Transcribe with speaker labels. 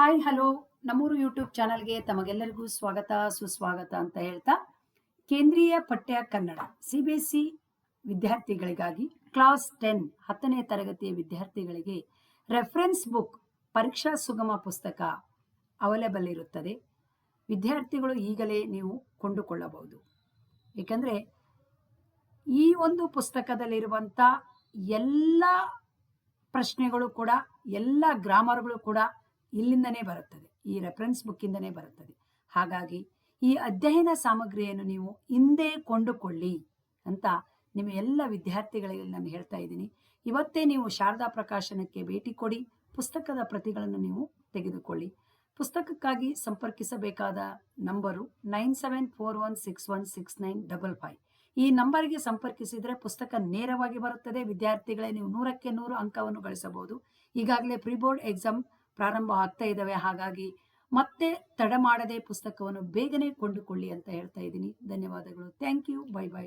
Speaker 1: Hi hello ನಮ್ಮೂರು YouTube ಚಾನಲ್ಗೆ ತಮಗೆಲ್ಲರಿಗೂ ಸ್ವಾಗತ, ಸುಸ್ವಾಗತ ಅಂತ ಹೇಳ್ತಾ, ಕೇಂದ್ರೀಯ ಪಠ್ಯ Kannada C B S C ವಿದ್ಯಾರ್ಥಿಗಳಿಗಾಗಿ ಕ್ಲಾಸ್ ಟೆನ್ ಹತ್ತನೇ ತರಗತಿಯ ವಿದ್ಯಾರ್ಥಿಗಳಿಗೆ ರೆಫರೆನ್ಸ್ ಬುಕ್ ಪರೀಕ್ಷಾ ಸುಗಮ ಪುಸ್ತಕ ಅವೈಲೇಬಲ್ ಇರುತ್ತದೆ. ವಿದ್ಯಾರ್ಥಿಗಳು ಈಗಲೇ ನೀವು ಕೊಂಡುಕೊಳ್ಳಬಹುದು. ಏಕೆಂದರೆ, ಈ ಒಂದು ಪುಸ್ತಕದಲ್ಲಿರುವಂಥ ಎಲ್ಲ ಪ್ರಶ್ನೆಗಳು ಕೂಡ, ಎಲ್ಲ ಗ್ರಾಮರ್ಗಳು ಕೂಡ ಇಲ್ಲಿಂದನೇ ಬರುತ್ತದೆ, ಈ ರೆಫರೆನ್ಸ್ ಬುಕ್ಕಿಂದನೇ ಬರುತ್ತದೆ. ಹಾಗಾಗಿ ಈ ಅಧ್ಯಯನ ಸಾಮಗ್ರಿಯನ್ನು ನೀವು ಹಿಂದೆ ಕೊಂಡುಕೊಳ್ಳಿ ಅಂತ ನಿಮ್ಮ ಎಲ್ಲ ವಿದ್ಯಾರ್ಥಿಗಳಿಗೆ ನಾನು ಹೇಳ್ತಾ ಇದ್ದೀನಿ. ಇವತ್ತೇ ನೀವು ಶಾರದಾ ಪ್ರಕಾಶನಕ್ಕೆ ಭೇಟಿ ಕೊಡಿ, ಪುಸ್ತಕದ ಪ್ರತಿಗಳನ್ನು ನೀವು ತೆಗೆದುಕೊಳ್ಳಿ. ಪುಸ್ತಕಕ್ಕಾಗಿ ಸಂಪರ್ಕಿಸಬೇಕಾದ number nine seven four one six one six nine double five. ಈ ನಂಬರ್ಗೆ ಸಂಪರ್ಕಿಸಿದರೆ ಪುಸ್ತಕ ನೇರವಾಗಿ ಬರುತ್ತದೆ, ವಿದ್ಯಾರ್ಥಿಗಳೇ ನೀವು ನೂರಕ್ಕೆ ನೂರು ಅಂಕವನ್ನು ಗಳಿಸಬಹುದು. ಈಗಾಗಲೇ ಪ್ರಿ ಬೋರ್ಡ್ ಎಕ್ಸಾಮ್ ಪ್ರಾರಂಭ ಆಗ್ತಾ ಇದ್ದಾವೆ. ಹಾಗಾಗಿ ಮತ್ತೆ ತಡ ಮಾಡದೆ ಪುಸ್ತಕವನ್ನು ಬೇಗನೆ ಕೊಂಡುಕೊಳ್ಳಿ ಅಂತ ಹೇಳ್ತಾ ಇದ್ದೀನಿ. ಧನ್ಯವಾದಗಳು. Thank you. Bye bye.